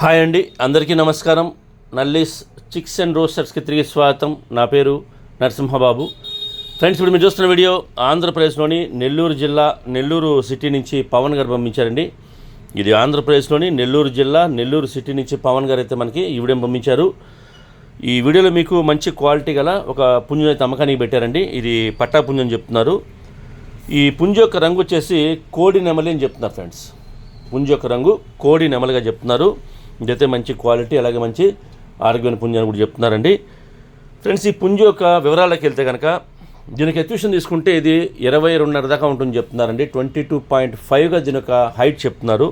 Hi అండి అందరికీ నమస్కారం. నల్లీస్ చిక్స్ అండ్ రోస్టర్స్కి తిరిగి స్వాగతం. నా పేరు నరసింహబాబు. ఫ్రెండ్స్ ఇప్పుడు మీరు చూస్తున్న వీడియో ఆంధ్రప్రదేశ్లోని నెల్లూరు జిల్లా నెల్లూరు సిటీ నుంచి పవన్ గారు పంపించారండి. ఇది ఆంధ్రప్రదేశ్లోని నెల్లూరు జిల్లా నెల్లూరు సిటీ నుంచి పవన్ గారు అయితే మనకి ఈ వీడియో పంపించారు. ఈ వీడియోలో మీకు మంచి క్వాలిటీ గల ఒక పుంజం అయితే అమ్మకానికి పెట్టారండి. ఇది పట్టా పుంజం చెప్తున్నారు. ఈ పుంజ యొక్క రంగు వచ్చేసి కోడి నెమలి అని చెప్తున్నారు ఫ్రెండ్స్. పుంజ యొక్క రంగు కోడి నెమలిగా చెప్తున్నారు. ఇదైతే మంచి క్వాలిటీ అలాగే మంచి ఆరోగ్యమైన పుంజు అని కూడా చెప్తున్నారండి. ఫ్రెండ్స్ ఈ పుంజ యొక్క వివరాలకు వెళ్తే కనుక దీనికి ఎత్యూషన్ తీసుకుంటే ఇది ఇరవై రెండున్నర దాకా ఉంటుంది చెప్తున్నారండి. ట్వంటీ టూ పాయింట్ ఫైవ్గా దీని యొక్క హైట్ చెప్తున్నారు.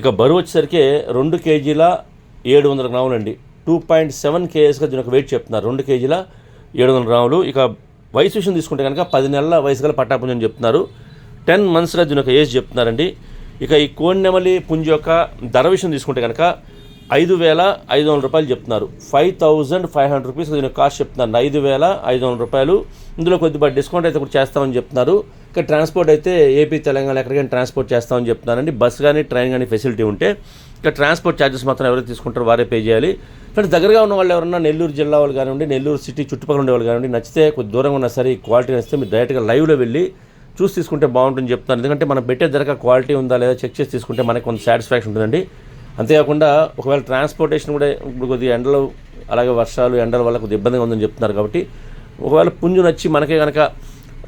ఇక బరువు వచ్చేసరికి రెండు కేజీల ఏడు వందల గ్రాములు అండి టూ పాయింట్ సెవెన్ కేఎస్గా దీని యొక్క వెయిట్ చెప్తున్నారు. రెండు కేజీల ఏడు వందల గ్రాములు. ఇక వయసు విషయం తీసుకుంటే కనుక పది నెలల వయసు గల పట్టాపుంజం చెప్తున్నారు. టెన్ మంత్స్లో దీని యొక్క ఏజ్ చెప్తున్నారండి. ఇక ఈ కోన్నెమలి పుంజ యొక్క ధర విషయం తీసుకుంటే కనుక ఐదు వేల ఐదు వందల రూపాయలు చెప్తున్నారు. Five thousand five hundred rupees దీని కాస్ట్ చెప్తున్నారు. ఐదు వేల ఐదు వందల రూపాయలు. ఇందులో కొద్దిగా డిస్కౌంట్ అయితే కూడా చేస్తామని చెప్తున్నారు. ఇక ట్రాన్స్పోర్ట్ అయితే ఏపీ తెలంగాణ ఎక్కడికైనా ట్రాన్స్పోర్ట్ చేస్తామని చెప్తున్నానండి. బస్ కానీ ట్రైన్ కానీ ఫెసిలిటీ ఉంటే ఇక ట్రాన్స్పోర్ట్ ఛార్జెస్ మాత్రం ఎవరైతే తీసుకుంటారో వారే పే చేయాలి. ఫ్రెండ్స్ దగ్గరగా ఉన్న వాళ్ళు ఎవరన్నా నెల్లూరు జిల్లా వాళ్ళు కానివ్వండి నెల్లూరు సిటీ చుట్టుపక్కల ఉండే వాళ్ళు కానివ్వండి నచ్చితే కొద్ది దూరంగా ఉన్నా సరే ఈ క్వాలిటీ నచ్చితే మీరు డైరెక్ట్గా లైవ్లో వెళ్ళి చూసి తీసుకుంటే బాగుంటుంది చెప్తాను ఎందుకంటే మనం పెట్టే ధరక క్వాలిటీ ఉందా లేదా చెక్ చేసి తీసుకుంటే మనకి కొంత సాటిస్ఫాక్షన్ ఉంటుందండి. అంతేకాకుండా ఒకవేళ ట్రాన్స్పోర్టేషన్ కూడా ఇప్పుడు కొద్దిగా ఎండలు అలాగే వర్షాలు ఎండల వల్ల కొద్దిగా ఇబ్బందిగా ఉందని చెప్తున్నారు కాబట్టి ఒకవేళ పుంజు నచ్చి మనకే కనుక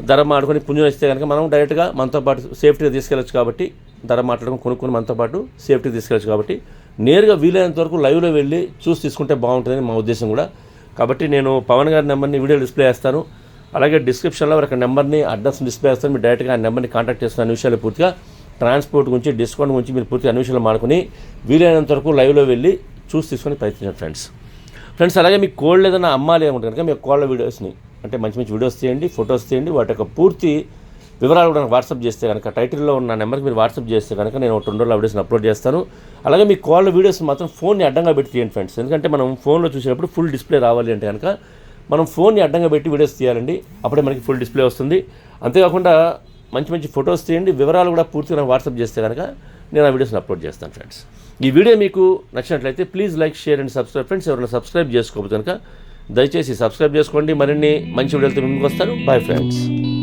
ధర మాడుకొని పుణ్యం ఇస్తే కనుక మనం డైరెక్ట్గా మనతో పాటు సేఫ్టీగా తీసుకెళ్ళచ్చు కాబట్టి ధర మాట్లాడుకుని కొనుక్కొని మనతో పాటు సేఫ్టీగా తీసుకెళ్ళచ్చు కాబట్టి నేరుగా వీలైనంత వరకు లైవ్లో వెళ్ళి చూసి తీసుకుంటే బాగుంటుందని మా ఉద్దేశం కూడా. కాబట్టి నేను పవన్ గారి నెంబర్ని వీడియో డిస్ప్లే చేస్తాను. అలాగే డిస్క్రిప్షన్లో ఒక నెంబర్ని అడ్రస్ డిస్ప్లే చేస్తాను. మీరు డైరెక్ట్గా ఆ నెంబర్ని కాంటాక్ట్ చేస్తున్న అన్ని విషయాలు పూర్తిగా ట్రాన్స్పోర్ట్ గురించి డిస్కౌంట్ గురించి మీరు పూర్తిగా అన్ని విషయాలు మాడుకుని వీలైనంత వరకు లైవ్లో వెళ్ళి చూసి తీసుకొని ప్రయత్నించండి ఫ్రెండ్స్ ఫ్రెండ్స్ అలాగే మీకు కోల్డ్ ఏదైనా అమ్మాలి అనుకుంటే కనుక మీ కోళ్ళ వీడియోస్ని అంటే మంచి మంచి వీడియోస్ తీయండి ఫొటోస్ తీయండి. వాటి యొక్క పూర్తి వివరాలు కూడా నాకు వాట్సాప్ చేస్తే కనుక టైటిల్లో ఉన్న నెంబర్కి మీరు వాట్సాప్ చేస్తే కనుక నేను రెండు రోజులు వీడియోస్ని అప్లోడ్ చేస్తాను. అలాగే మీ కాల్ వీడియోస్ మాత్రం ఫోన్ని అడ్డంగా పెట్టి తీయండి ఫ్రెండ్స్. ఎందుకంటే మనం ఫోన్లో చూసేటప్పుడు ఫుల్ డిస్ప్లే రావాలి అంటే కనుక మనం ఫోన్ని అడ్డంగా పెట్టి వీడియోస్ తీయాలండి. అప్పుడే మనకి ఫుల్ డిస్ప్లే వస్తుంది. అంతేకాకుండా మంచి మంచి ఫొటోస్ తీయండి. వివరాలు కూడా పూర్తిగా నాకు వాట్సాప్ చేస్తే కనుక నేను ఆ వీడియోస్ని అప్లోడ్ చేస్తాను ఫ్రెండ్స్. ఈ వీడియో మీకు నచ్చినట్లయితే please like share and subscribe. Friends ఎవరైనా సబ్స్క్రైబ్ చేసుకోకపోతే కనుక దయచేసి సబ్స్క్రైబ్ చేసుకోండి. మరిన్ని మంచి వీడియోలతో ముందుకు వస్తారు బాయ్ ఫ్రెండ్స్